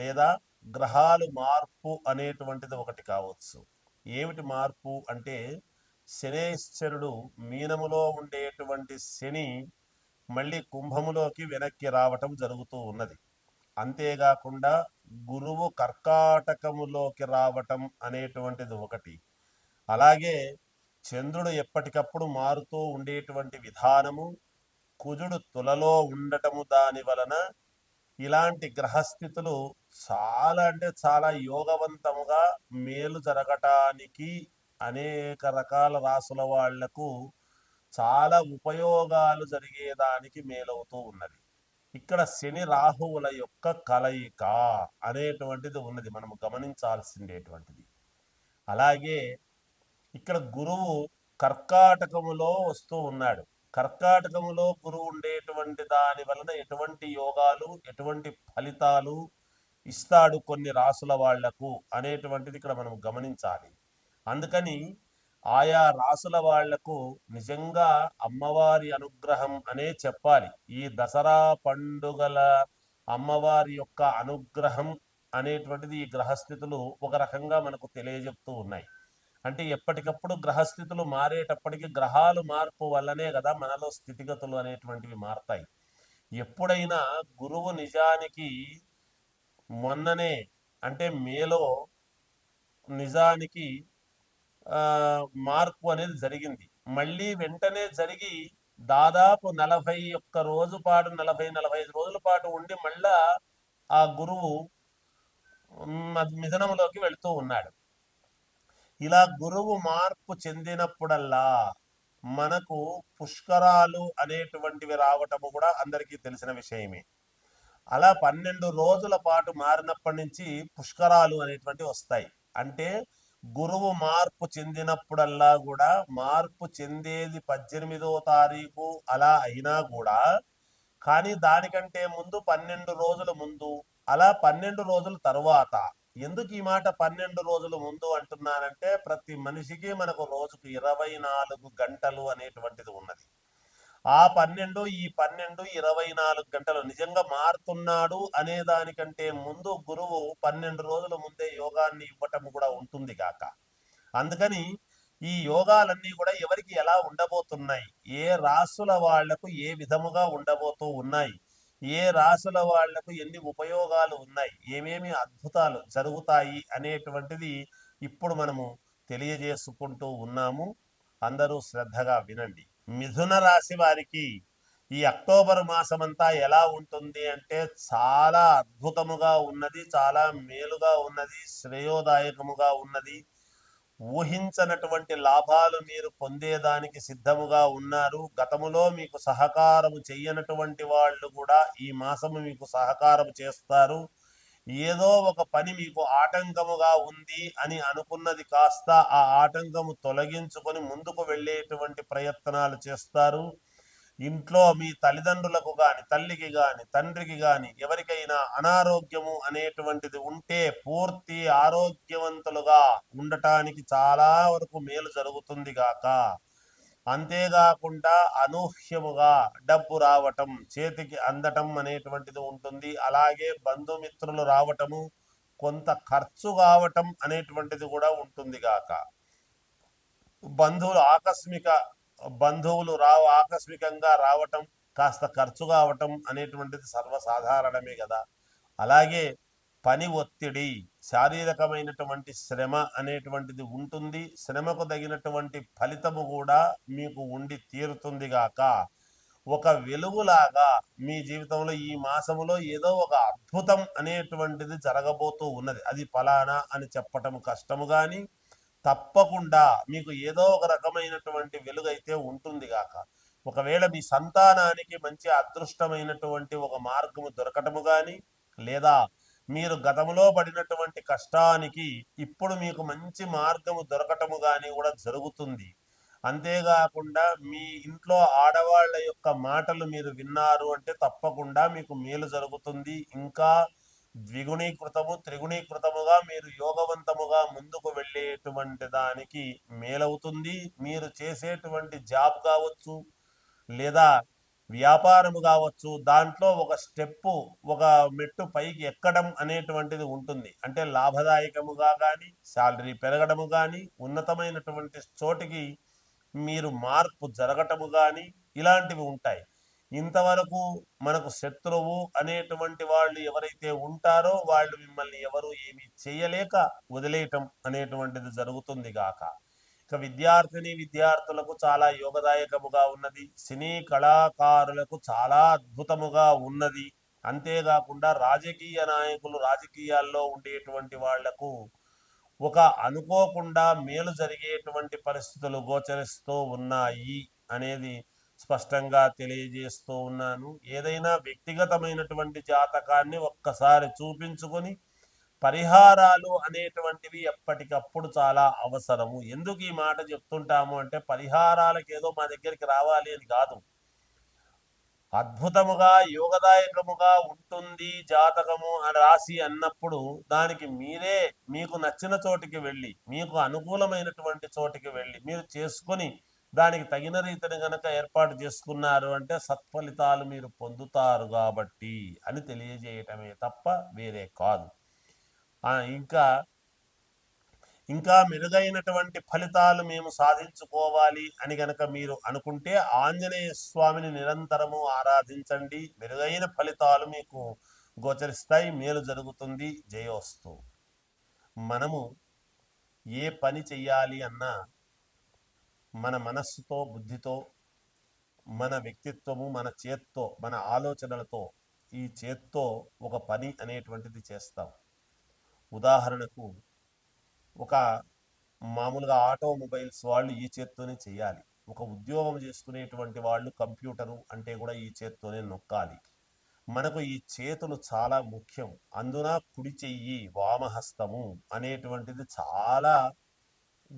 లేదా గ్రహాలు మార్పు అనేటువంటిది ఒకటి కావచ్చు. ఏమిటి మార్పు అంటే శనేశ్వరుడు మీనములో ఉండేటువంటి శని మళ్ళీ కుంభములోకి వెనక్కి రావటం జరుగుతూ ఉన్నది. అంతేకాకుండా గురువు కర్కాటకములోకి రావటం అనేటువంటిది ఒకటి. అలాగే చంద్రుడు ఎప్పటికప్పుడు మారుతూ ఉండేటువంటి విధానము కుజుడు తులలో ఉండటము దాని వలన ఇలాంటి గ్రహస్థితులు చాలా అంటే చాలా యోగవంతముగా మేలు జరగటానికి అనేక రకాల రాసుల వాళ్ళకు చాలా ఉపయోగాలు జరిగేదానికి మేలవుతూ ఉన్నది. ఇక్కడ శని రాహువుల యొక్క కలయిక అనేటువంటిది ఉన్నది. మనం గమనించాల్సిందేటువంటిది అలాగే ఇక్కడ గురువు కర్కాటకములో వస్తూ ఉన్నాడు. కర్కాటకములో గురువు ఉండేటువంటి దాని వలన ఎటువంటి యోగాలు ఎటువంటి ఫలితాలు ఇస్తాడు కొన్ని రాసుల వాళ్ళకు అనేటువంటిది ఇక్కడ మనం గమనించాలి. అందుకని ఆయా రాసుల వాళ్ళకు నిజంగా అమ్మవారి అనుగ్రహం అనే చెప్పాలి. ఈ దసరా పండుగల అమ్మవారి యొక్క అనుగ్రహం అనేటువంటిది ఈ గ్రహస్థితులు ఒక రకంగా మనకు తెలియజెప్తూ ఉన్నాయి. అంటే ఎప్పటికప్పుడు గ్రహస్థితులు మారేటప్పటికి గ్రహాలు మార్పు వల్లనే కదా మనలో స్థితిగతులు అనేటువంటివి మారతాయి. ఎప్పుడైనా గురువు నిజానికి మొన్ననే అంటే మేలో నిజానికి మార్పు అనేది జరిగింది. మళ్ళీ వెంటనే జరిగి దాదాపు నలభై ఒక్క రోజు పాటు నలభై నలభై ఐదు రోజుల పాటు ఉండి మళ్ళా ఆ గురువు మిథనంలోకి వెళుతూ ఉన్నాడు. ఇలా గురువు మార్పు చెందినప్పుడల్లా మనకు పుష్కరాలు అనేటువంటివి రావటము కూడా అందరికీ తెలిసిన విషయమే. అలా పన్నెండు రోజుల పాటు మారినప్పటి నుంచి పుష్కరాలు అనేటువంటివి వస్తాయి. అంటే గురువు మార్పు చెందినప్పుడల్లా కూడా మార్పు చెందేది పద్దెనిమిదో తారీఖు అలా అయినా కూడా కానీ దానికంటే ముందు పన్నెండు రోజుల ముందు అలా పన్నెండు రోజుల తరువాత ఎందుకు ఈ మాట పన్నెండు రోజుల ముందు అంటున్నానంటే ప్రతి మనిషికి మనకు రోజుకు ఇరవై నాలుగు గంటలు అనేటువంటిది ఉన్నది. ఆ పన్నెండు ఈ పన్నెండు ఇరవై నాలుగు గంటలు నిజంగా మారుతున్నాడు అనే దానికంటే ముందు గురువు పన్నెండు రోజుల ముందే యోగాన్ని ఇవ్వటం కూడా ఉంటుంది కాక అందుకని ఈ యోగాలన్నీ కూడా ఎవరికి ఎలా ఉండబోతున్నాయి? ఏ రాసుల వాళ్ళకు ఏ విధముగా ఉండబోతూ ఉన్నాయి? ఏ రాసుల వాళ్ళకు ఎన్ని ఉపయోగాలు ఉన్నాయి? ఏమేమి అద్భుతాలు జరుగుతాయి? అనేటువంటిది ఇప్పుడు మనము తెలియజేసుకుంటూ ఉన్నాము. అందరూ శ్రద్ధగా వినండి. మిథున రాశి వారికి ఈ అక్టోబర్ మాసమంతా ఎలా ఉంటుంది అంటే చాలా అద్భుతముగా ఉన్నది చాలా మేలుగా ఉన్నది శ్రేయోదాయకముగా ఉన్నది. ఊహించనటువంటి లాభాలు మీరు పొందేదానికి సిద్ధముగా ఉన్నారు. గతములో మీకు సహకారము చెయ్యనటువంటి వాళ్ళు కూడా ఈ మాసము మీకు సహకారం చేస్తారు. ఏదో ఒక పని మీకు ఆటంకముగా ఉంది అని అనుకున్నది కాస్త ఆ ఆటంకము తొలగించుకొని ముందుకు వెళ్ళేటువంటి ప్రయత్నాలు చేస్తారు. ఇంట్లో మీ తల్లిదండ్రులకు గాని తల్లికి గాని తండ్రికి గాని ఎవరికైనా అనారోగ్యము అనేటువంటిది ఉంటే పూర్తి ఆరోగ్యవంతులుగా ఉండటానికి చాలా వరకు మేలు జరుగుతుంది గాక. అంతేకాకుండా అనూహ్యముగా డబ్బు రావటం చేతికి అందటం అనేటువంటిది ఉంటుంది. అలాగే బంధుమిత్రులు రావటము కొంత ఖర్చు కావటం అనేటువంటిది కూడా ఉంటుంది గాక. బంధువులు ఆకస్మిక బంధువులు రావు ఆకస్మికంగా రావటం కాస్త ఖర్చు కావటం అనేటువంటిది సర్వసాధారణమే కదా అలాగే పని ఒత్తిడి శారీరకమైనటువంటి శ్రమ అనేటువంటిది ఉంటుంది. శ్రమకు తగినటువంటి ఫలితము కూడా మీకు ఉండి తీరుతుంది గాక. ఒక వెలుగులాగా మీ జీవితంలో ఈ మాసములో ఏదో ఒక అద్భుతం అనేటువంటిది జరగబోతూ ఉన్నది. అది ఫలానా అని చెప్పటం కష్టము కానీ తప్పకుండా మీకు ఏదో ఒక రకమైనటువంటి వెలుగైతే ఉంటుంది గాక. ఒకవేళ మీ సంతానానికి మంచి అదృష్టమైనటువంటి ఒక మార్గము దొరకటము కానీ లేదా మీరు గతంలో పడినటువంటి కష్టానికి ఇప్పుడు మీకు మంచి మార్గము దొరకటము కానీ కూడా జరుగుతుంది. అంతేకాకుండా మీ ఇంట్లో ఆడవాళ్ళ యొక్క మాటలు మీరు విన్నారు అంటే తప్పకుండా మీకు మేలు జరుగుతుంది. ఇంకా ద్విగుణీకృతము త్రిగుణీకృతముగా మీరు యోగవంతముగా ముందుకు వెళ్ళేటువంటి దానికి మేలవుతుంది. మీరు చేసేటువంటి జాబ్ కావచ్చు లేదా వ్యాపారము కావచ్చు దాంట్లో ఒక స్టెప్పు ఒక మెట్టు పైకి ఎక్కడం అనేటువంటిది ఉంటుంది. అంటే లాభదాయకముగా కానీ శాలరీ పెరగడము కానీ ఉన్నతమైనటువంటి చోటికి మీరు మార్పు జరగటము కానీ ఇలాంటివి ఉంటాయి. ఇంతవరకు మనకు శత్రువు అనేటువంటి వాళ్ళు ఎవరైతే ఉంటారో వాళ్ళు మిమ్మల్ని ఎవరు ఏమీ చేయలేక వదిలేయటం అనేటువంటిది జరుగుతుంది గాక. ఇక విద్యార్థిని విద్యార్థులకు చాలా యోగదాయకముగా ఉన్నది. సినీ కళాకారులకు చాలా అద్భుతముగా ఉన్నది. అంతేకాకుండా రాజకీయ నాయకులు రాజకీయాల్లో ఉండేటువంటి వాళ్ళకు ఒక అనుకోకుండా మేలు జరిగేటువంటి పరిస్థితులు గోచరిస్తూ ఉన్నాయి అనేది స్పష్టంగా తెలియజేస్తూ ఉన్నాను. ఏదైనా వ్యక్తిగతమైనటువంటి జాతకాన్ని ఒక్కసారి చూపించుకొని పరిహారాలు అనేటువంటివి ఎప్పటికప్పుడు చాలా అవసరము. ఎందుకు ఈ మాట చెప్తుంటాము అంటే పరిహారాలకు ఏదో మా దగ్గరికి రావాలి అని కాదు. అద్భుతముగా యోగదాయకముగా ఉంటుంది జాతకము అని రాసి అన్నప్పుడు దానికి మీరే మీకు నచ్చిన చోటికి వెళ్ళి మీకు అనుకూలమైనటువంటి చోటికి వెళ్ళి మీరు చేసుకొని దానికి తగిన రీతిని గనక ఏర్పాటు చేసుకున్నారు అంటే సత్ఫలితాలు మీరు పొందుతారు కాబట్టి అని తెలియజేయటమే తప్ప వేరే కాదు. ఇంకా ఇంకా మెరుగైనటువంటి ఫలితాలు మేము సాధించుకోవాలి అని గనక మీరు అనుకుంటే ఆంజనేయ స్వామిని నిరంతరము ఆరాధించండి. మెరుగైన ఫలితాలు మీకు గోచరిస్తాయి. మేలు జరుగుతుంది. జయోస్తు. మనము ఏ పని చెయ్యాలి అన్నా మన మనస్సుతో బుద్ధితో మన వ్యక్తిత్వము మన చేత్తో మన ఆలోచనలతో ఈ చేత్తో ఒక పని అనేటువంటిది చేస్తాం. ఉదాహరణకు ఒక మామూలుగా ఆటోమొబైల్స్ వాళ్ళు ఈ చేత్తోనే చేయాలి. ఒక ఉద్యోగం చేసుకునేటువంటి వాళ్ళు కంప్యూటరు అంటే కూడా ఈ చేత్తోనే నొక్కాలి. మనకు ఈ చేతులు చాలా ముఖ్యం. అందున కుడి చెయ్యి వామహస్తము అనేటువంటిది చాలా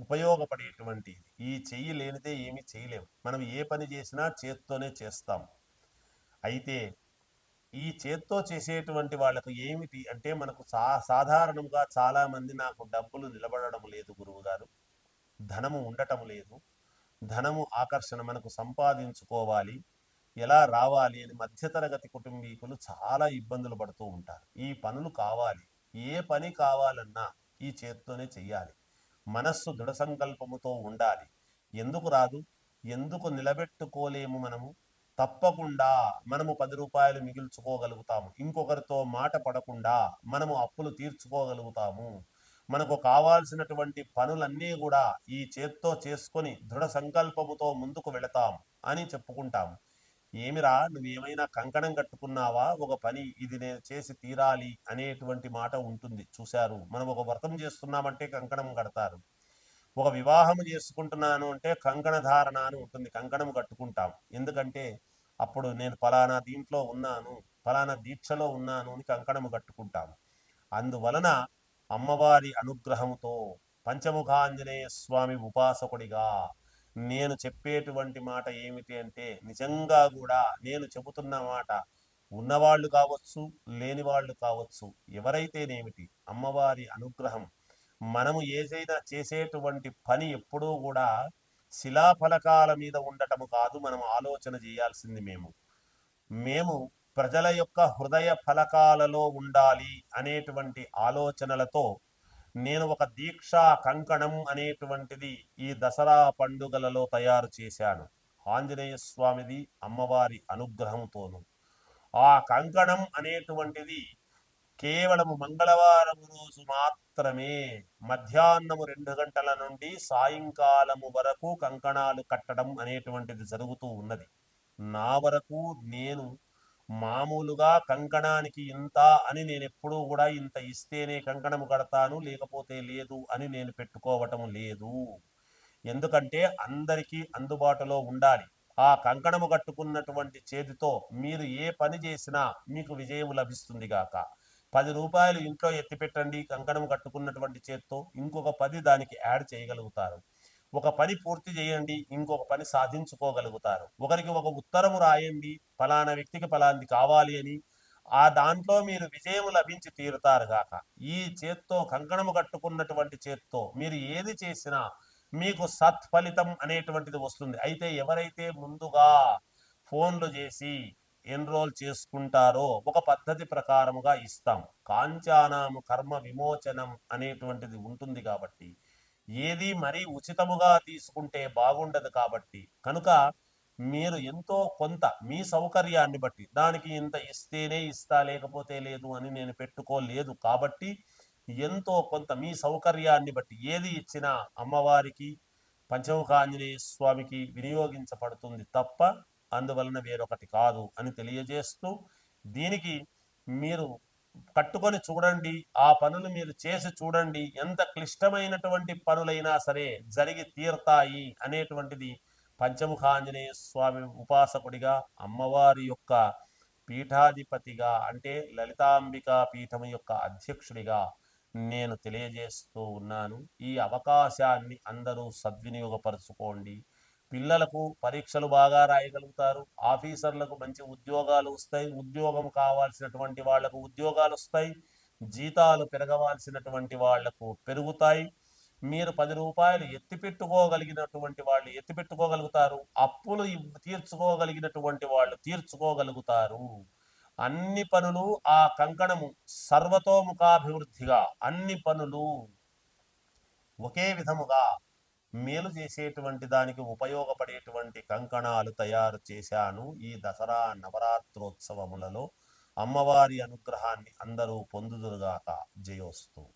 ఉపయోగపడేటువంటిది. ఈ చెయ్యి లేనిదే ఏమీ చేయలేము మనం ఏ పని చేసినా చేత్తోనే చేస్తాం. అయితే ఈ చేత్తో చేసేటువంటి వాళ్ళకు ఏమిటి అంటే మనకు సా సాధారణంగా చాలామంది నాకు డబ్బులు నిలబడడం లేదు గురువు గారు ధనము ఉండటం లేదు. ధనము ఆకర్షణ మనకు సంపాదించుకోవాలి. ఎలా రావాలి అని మధ్యతరగతి కుటుంబీకులు చాలా ఇబ్బందులు పడుతూ ఉంటారు. ఈ పనులు కావాలి. ఏ పని కావాలన్నా ఈ చేత్తోనే చెయ్యాలి. మనస్సు దృఢ సంకల్పముతో ఉండాలి. ఎందుకు రాదు? ఎందుకు నిలబెట్టుకోలేము మనము? తప్పకుండా మనము పది రూపాయలు మిగిల్చుకోగలుగుతాము. ఇంకొకరితో మాట పడకుండా మనము అప్పులు తీర్చుకోగలుగుతాము. మనకు కావాల్సినటువంటి పనులన్నీ కూడా ఈ చేత్తో చేసుకొని దృఢ సంకల్పముతో ముందుకు వెళతాం అని చెప్పుకుంటాము. ఏమిరా నువ్వేమైనా కంకణం కట్టుకున్నావా? ఒక పని ఇది నేను చేసి తీరాలి అనేటువంటి మాట ఉంటుంది. చూశారు. మనం ఒక వ్రతం చేస్తున్నామంటే కంకణం కడతారు. ఒక వివాహం చేసుకుంటున్నాను అంటే కంకణ ధారణ అని ఉంటుంది. కంకణం కట్టుకుంటాం. ఎందుకంటే అప్పుడు నేను ఫలానా దీంట్లో ఉన్నాను ఫలానా దీక్షలో ఉన్నాను అని కంకణము కట్టుకుంటాం. అందువలన అమ్మవారి అనుగ్రహంతో పంచముఖాంజనేయ స్వామి ఉపాసకుడిగా నేను చెప్పేటువంటి మాట ఏమిటి అంటే నిజంగా కూడా నేను చెబుతున్న మాట ఉన్నవాళ్ళు కావచ్చు లేని వాళ్ళు కావచ్చు ఎవరైతేనేమిటి అమ్మవారి అనుగ్రహం మనము ఏదైనా చేసేటువంటి పని ఎప్పుడూ కూడా శిలాఫలకాల మీద ఉండటము కాదు మనం ఆలోచన చేయాల్సింది మేము. మేము ప్రజల యొక్క హృదయ ఫలకాలలో ఉండాలి అనేటువంటి ఆలోచనలతో నేను ఒక దీక్షా కంకణం అనేటువంటిది ఈ దసరా పండుగలలో తయారు చేశాను. ఆంజనేయ స్వామిది అమ్మవారి అనుగ్రహంతోను. ఆ కంకణం అనేటువంటిది కేవలము మంగళవారం రోజు మాత్రమే మధ్యాహ్నము రెండు గంటల నుండి సాయంకాలము వరకు కంకణాలు కట్టడం అనేటువంటిది జరుగుతూ ఉన్నది. నా వరకు నేను మామూలుగా కంకణానికి ఇంత అని నేను ఎప్పుడూ కూడా ఇంత ఇస్తేనే కంకణం కడతాను లేకపోతే లేదు అని నేను పెట్టుకోవటం లేదు. ఎందుకంటే అందరికీ అందుబాటులో ఉండాలి. ఆ కంకణము కట్టుకున్నటువంటి చేతితో మీరు ఏ పని చేసినా మీకు విజయం లభిస్తుంది గాక. పది రూపాయలు ఇంట్లో ఎత్తిపెట్టండి కంకణం కట్టుకున్నటువంటి చేత్తో ఇంకొక పది దానికి యాడ్ చేయగలుగుతారు. ఒక పని పూర్తి చేయండి ఇంకొక పని సాధించుకోగలుగుతారు. ఒకరికి ఒక ఉత్తరము రాయండి ఫలానా వ్యక్తికి ఫలాంది కావాలి అని ఆ దాంట్లో మీరు విజయం లభించి తీరుతారు గాక. ఈ చేత్తో కంకణము కట్టుకున్నటువంటి చేత్తో మీరు ఏది చేసినా మీకు సత్ఫలితం అనేటువంటిది వస్తుంది. అయితే ఎవరైతే ముందుగా ఫోన్లు చేసి ఎన్రోల్ చేసుకుంటారో ఒక పద్ధతి ప్రకారముగా ఇస్తాం. కాంచానాము కర్మ విమోచనం అనేటువంటిది ఉంటుంది కాబట్టి ఏది మరీ ఉచితముగా తీసుకుంటే బాగుండదు కాబట్టి. కనుక మీరు ఎంతో కొంత మీ సౌకర్యాన్ని బట్టి దానికి ఇంత ఇస్తేనే ఇస్తా లేకపోతే లేదు అని నేను పెట్టుకోలేదు కాబట్టి ఎంతో కొంత మీ సౌకర్యాన్ని బట్టి ఏది ఇచ్చినా అమ్మవారికి పంచముఖ ఆంజనేయ స్వామికి వినియోగించబడుతుంది తప్ప అందువలన వేరొకటి కాదు అని తెలియజేస్తూ దీనికి మీరు కట్టుకొని చూడండి ఆ పనులు మీరు చేసి చూడండి ఎంత క్లిష్టమైనటువంటి పనులైనా సరే జరిగి తీరతాయి అనేటువంటిది పంచముఖాంజనేయ స్వామి ఉపాసకుడిగా అమ్మవారి యొక్క పీఠాధిపతిగా అంటే లలితాంబికా పీఠం యొక్క అధ్యక్షుడిగా నేను తెలియజేస్తూ ఉన్నాను. ఈ అవకాశాన్ని అందరూ సద్వినియోగపరచుకోండి. పిల్లలకు పరీక్షలు బాగా రాయగలుగుతారు. ఆఫీసర్లకు మంచి ఉద్యోగాలు వస్తాయి. ఉద్యోగం కావాల్సినటువంటి వాళ్ళకు ఉద్యోగాలు వస్తాయి. జీతాలు పెరగవలసినటువంటి వాళ్ళకు పెరుగుతాయి. మీరు పది రూపాయలు ఎత్తిపెట్టుకోగలిగినటువంటి వాళ్ళు ఎత్తిపెట్టుకోగలుగుతారు అప్పులు తీర్చుకోగలిగినటువంటి వాళ్ళు తీర్చుకోగలుగుతారు. అన్ని పనులు ఆ కంకణము సర్వతోముఖాభివృద్ధిగా అన్ని పనులు ఒకే విధముగా మేలు చేసేటువంటి దానికి ఉపయోగపడేటువంటి కంకణాలు తయారు చేశాను ఈ దసరా నవరాత్రోత్సవములలో. అమ్మవారి అనుగ్రహాన్ని అందరూ పొందుదురుగాక. జయోస్తు.